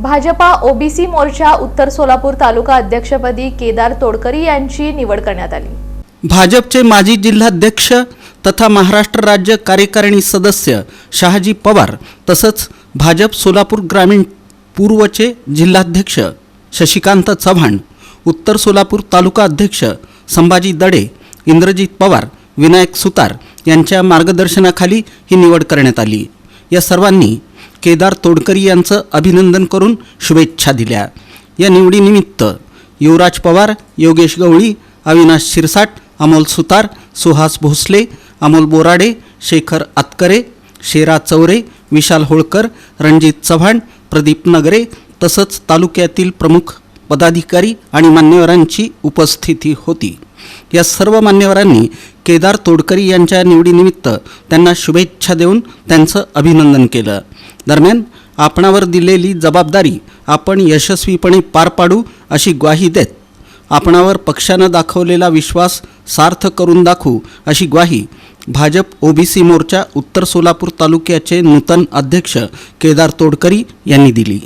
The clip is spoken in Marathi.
भाजपा ओबीसी मोर्चा उत्तर सोलापूर तालुका अध्यक्षपदी केदार तोडकरी यांची निवड करण्यात आली. भाजपचे माजी जिल्हाध्यक्ष तथा महाराष्ट्र राज्य कार्यकारिणी सदस्य शहाजी पवार तसंच भाजप सोलापूर ग्रामीण पूर्वचे जिल्हाध्यक्ष शशिकांत चव्हाण उत्तर सोलापूर तालुका अध्यक्ष संभाजी दडे इंद्रजित पवार विनायक सुतार यांच्या मार्गदर्शनाखाली ही निवड करण्यात आली. या सर्वांनी केदार तोडकरी यांचं अभिनंदन करून शुभेच्छा दिल्या. या निवडीनिमित्त युवराज पवार योगेश गवळी अविनाश शिरसाट अमोल सुतार सुहास भोसले अमोल बोराडे शेखर आतकरे शेरा चौरे विशाल होळकर रणजित चव्हाण प्रदीप नगरे तसंच तालुक्यातील प्रमुख पदाधिकारी आणि मान्यवरांची उपस्थिती होती. या सर्व मान्यवरांनी केदार तोडकरी यांच्या निवडीनिमित्त त्यांना शुभेच्छा देऊन त्यांचं अभिनंदन केलं. दरम्यान आपणावर दिलेली जबाबदारी आपण यशस्वीपणे पार पाडू अशी ग्वाही देत आपणावर पक्षानं दाखवलेला विश्वास सार्थ करून दाखवू अशी ग्वाही भाजप ओबीसी मोर्चा उत्तर सोलापूर तालुक्याचे नूतन अध्यक्ष केदार तोडकरी यांनी दिली.